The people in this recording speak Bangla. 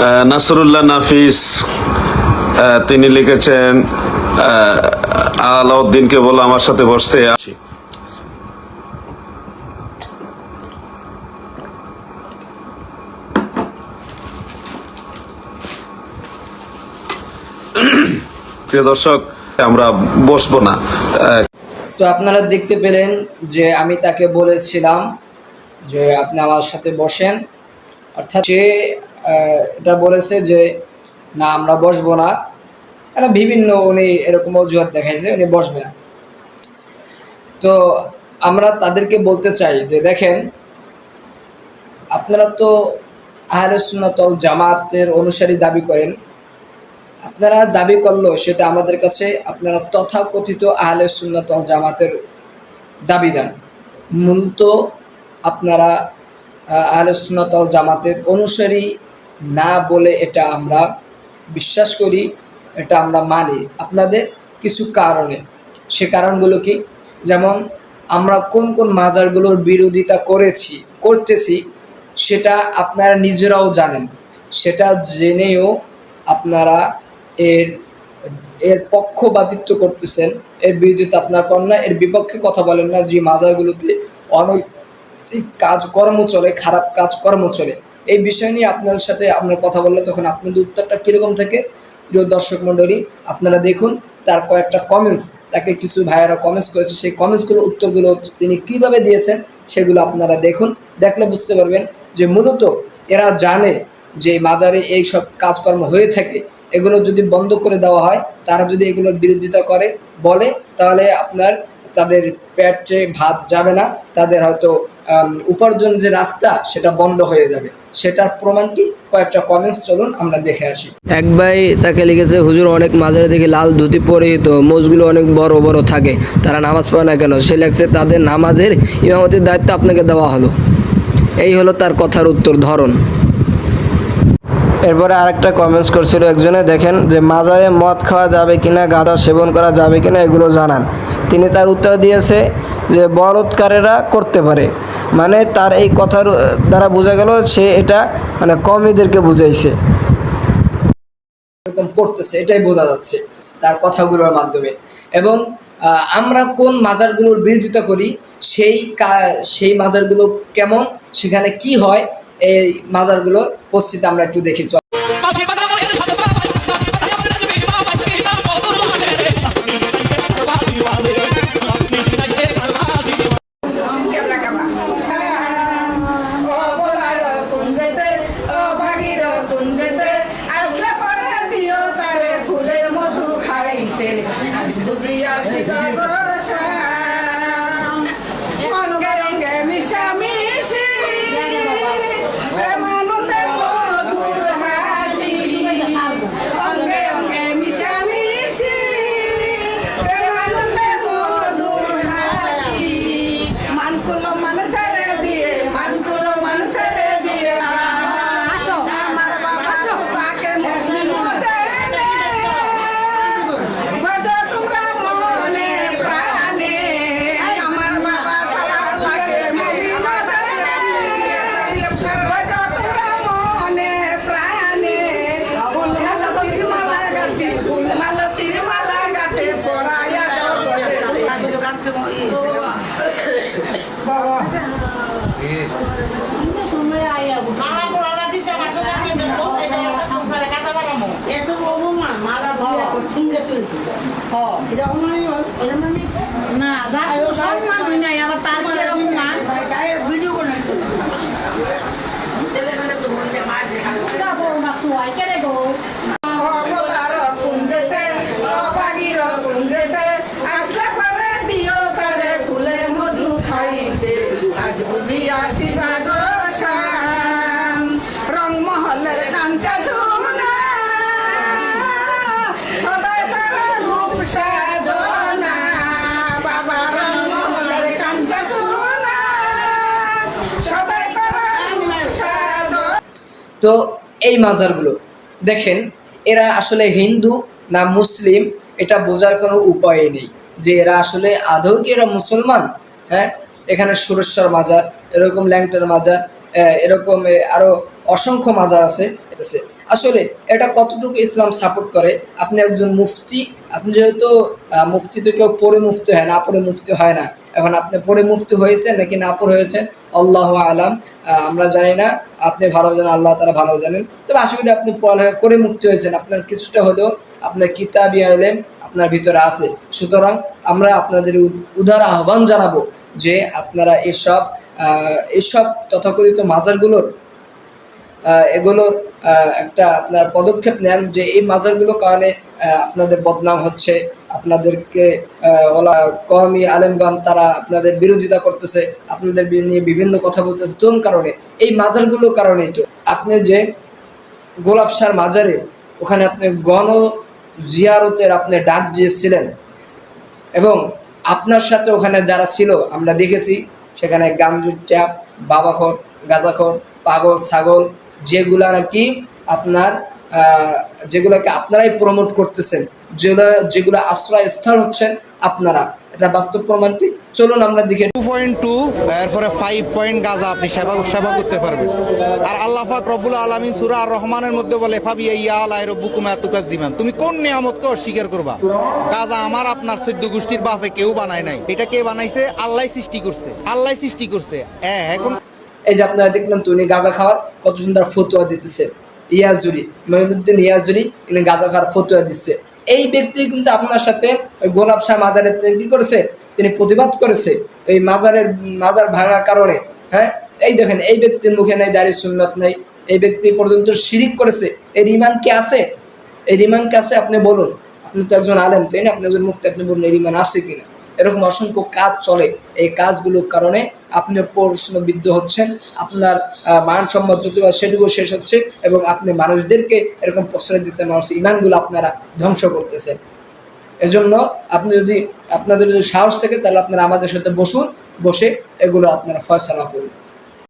নাসরুল্লাহ নাফিস তিনি লিখেছেন আলাউদ্দিনকে বলো আমার সাথে বসতে। আছি প্রিয় দর্শক, আমরা বসবো না। তো আপনারা দেখতে পেলেন যে আমি তাকে বলেছিলাম যে আপনি আমার সাথে বসেন। অর্থাৎ সে এটা বলেছে যে, না, আমরা বসবো না। এটা বিভিন্ন উনি এরকম অজুহাত দেখাইছে, উনি বসবে না। তো আমরা তাদেরকে বলতে চাই যে, দেখেন, আপনারা তো আহলে সুন্নাতল জামাতের অনুসারী দাবি করেন। আপনারা দাবি করলেও সেটা আমাদের কাছে আপনারা তথাকথিত আহলে সুন্নাতল জামাতের দাবি দেন। মূলত আপনারা আহলে জামাতের অনুসারী না বলে এটা আমরা বিশ্বাস করি, এটা আমরা মানি। আপনাদের কিছু কারণে। সে কারণগুলো কি? যেমন, আমরা কোন কোন মাজারগুলোর বিরোধিতা করেছি, করতেছি, সেটা আপনারা নিজেরাও জানেন। সেটা জেনেও আপনারা এর এর পক্ষপাতিত্ব করতেছেন। এর বিরোধিতা আপনার করেন না, এর বিপক্ষে কথা বলেন না যে মাজারগুলোতে অনৈতিক কাজকর্ম চলে, খারাপ কাজকর্ম চলে। এই বিষয় নিয়ে আপনাদের সাথে আমরা কথা বললে তখন আপনাদের উত্তরটা কীরকম থাকে? প্রিয় দর্শক মণ্ডলী, আপনারা দেখুন, তার কয়েকটা কমেন্টস তাকে কিছু ভাইয়েরা কমেন্টস করেছে। সেই কমেন্টসগুলো উত্তরগুলো তিনি কীভাবে দিয়েছেন সেগুলো আপনারা দেখুন। দেখলে বুঝতে পারবেন যে মূলত এরা জানে যে মাজারে এই সব কাজকর্ম হয়ে থাকে। এগুলো যদি বন্ধ করে দেওয়া হয়, তারা যদি এগুলোর বিরোধিতা করে, বলে, তাহলে আপনার তাদের পেটে ভাত যাবে না, তাদের হয়তো উপার্জন যে রাস্তা, সেটা বন্ধ হয়ে যাবে। সেটার প্রমাণ কি? কয়েকটা কমেন্টস চলুন, আমরা দেখে আসি। এক ভাই তাকে লিখেছে, হুজুর, অনেক মাজারে দেখি লাল ধুতি পরে পরিহিত মোজগুলো অনেক বড় বড় থাকে, তারা নামাজ পড়ে না কেন? সে লেখছে, তাদের নামাজের ইমামতির দায়িত্ব আপনাকে দেওয়া হলো। এই হলো তার কথার উত্তর ধরন। এরপরে আরেকটা কমেন্টস করছিল একজনে, দেখেন যে মাজারে মদ খাওয়া যাবে কিনা গাঁদা সেবন করা যাবে কিনা, এগুলো জানান। তিনি তার উত্তর দিয়েছে যে, বলৎকারেরা করতে পারে। মানে তার এই কথার দ্বারা বোঝা গেল সে এটা মানে কমিদেরকে বুঝাইছে। এরকম করতেছে, এটাই বোঝা যাচ্ছে তার কথাগুলোর মাধ্যমে। এবং আমরা কোন মাজারগুলোর বিরোধিতা করি, সেই সেই মাজারগুলো কেমন, সেখানে কি হয়, এই মাজারগুলোর পরিস্থিতি আমরা একটু দেখি না যা সম্মান হয় নাই আবার তার তো এই মাজারগুলো দেখেন এরা আসলে হিন্দু না মুসলিম এটা বোঝার কোনো উপায় নেই যে এরা আসলে আদৌ কি এরা মুসলমান হ্যাঁ? এখানে সুরেশ্বর মাজার এরকম ল্যাংটার মাজার এরকম আহ, আরও অসংখ্য মাজার আছে আসলে এটা কতটুকু ইসলাম সাপোর্ট করে? আপনি একজন মুফতি, আপনি যেহেতু মুফতি তো কেউ পরে মুফতি হয় না, পরে মুফতি হয় না। এখন আপনি পরে মুফতি হয়েছেন নাকি না পরে হয়েছেন, আল্লাহ আলাম। আমরা জানি না, আপনি ভালো জানেন, আল্লাহ তারা ভালো জানেন। তবে আশা করি আপনি পড়ালেখা করে মুক্তি হয়েছেন। আপনার কিছুটা হলেও আপনার কিতাবি আলেম আপনার ভিতরে আছে। সুতরাং আমরা আপনাদের উদ- উদার আহ্বান জানাব যে আপনারা এসব এসব তথাকথিত মাজারগুলোর আহ, একটা আপনার পদক্ষেপ নেন যে এই মাজারগুলো কারণে আপনাদের বদনাম হচ্ছে আপনাদেরকে ওলা কমি আলেমগণ তারা আপনাদের বিরোধিতা করতেছে আপনাদের নিয়ে বিভিন্ন কথা বলতেছে কোন কারণে। এই মাজারগুলোর কারণেই তো। আপনি যে গোলাপ সার মাজারে ওখানে আপনি গণ জিয়ারতের আপনি ডাক দিয়েছিলেন এবং আপনার সাথে ওখানে যারা ছিল আমরা দেখেছি সেখানে গাঞ্জুর গাঞ্জুচ্চা বাবাখর গাজাখর পাগল ছাগল যেগুলা নাকি আপনার যেগুলোকে আপনারাই প্রমোট করতেছেন, যেগুলো যেগুলো আশ্রয়স্থল হচ্ছেন আপনারা। এটা বাস্তব প্রমাণটি চলুন আমরা দেখে টু পয়েন্ট টু এরপরে ফাইভ পয়েন্ট গাজা আপনি সেবা সেবা করতে পারবেন। আর আল্লাহ পাক রব্বুল আলামিন সুরা আর রহমানের মধ্যে বলে, ফাবি ইয়া আলাই রব্বুকুম আতুকাজ জিমান তুমি কোন নিয়ামত নিয়ামতকে অস্বীকার করবা? গাজা আমার, আপনার চোদ্দ গোষ্ঠীর বাপে কেউ বানায় নাই। এটা কে বানাইছে? আল্লাহ সৃষ্টি করছে। আল্লাহ সৃষ্টি করছে। এখন এই যে আপনারা দেখলাম তো উনি গাঁজা খাওয়ার কত সুন্দর ফতুয়া দিতেছে। ইয়াজুরি মহিনুদ্দিন ইয়াজুরি ইনি গাঁজা খাওয়ার ফতুয়া দিচ্ছে। এই ব্যক্তি কিন্তু আপনার সাথে গোলাপ শাহ মাজারের কি করেছে? তিনি প্রতিবাদ করেছে এই মাজারের, মাজার ভাঙার কারণে। হ্যাঁ? এই দেখেন, এই ব্যক্তির মুখে নেই, দাড়ি সুন্নত নেই। এই ব্যক্তি পর্যন্ত শিরিক করেছে। এই ইমান কে আছে? এই রিমান কে আছে? আপনি বলুন। আপনি তো একজন আলেম, তাই না? আপনি একজন মুক্তি আপনি বলুন এই রিমান আছে কিনা? এরকম অসংখ্য কাজ চলে। এই কাজগুলোর কারণে আপনি প্রশ্নবিদ্ধ হচ্ছেন, আপনার মান যত সেটুকু শেষ হচ্ছে এবং আপনি মানুষদেরকে এরকম প্রশ্রয় দিচ্ছেন, মানুষ ইমানগুলো আপনারা ধ্বংস করতেছেন। এজন্য আপনি যদি, আপনাদের যদি সাহস থাকে তাহলে আপনারা আমাদের সাথে বসুন, বসে এগুলো আপনারা ফয়সলা করুন।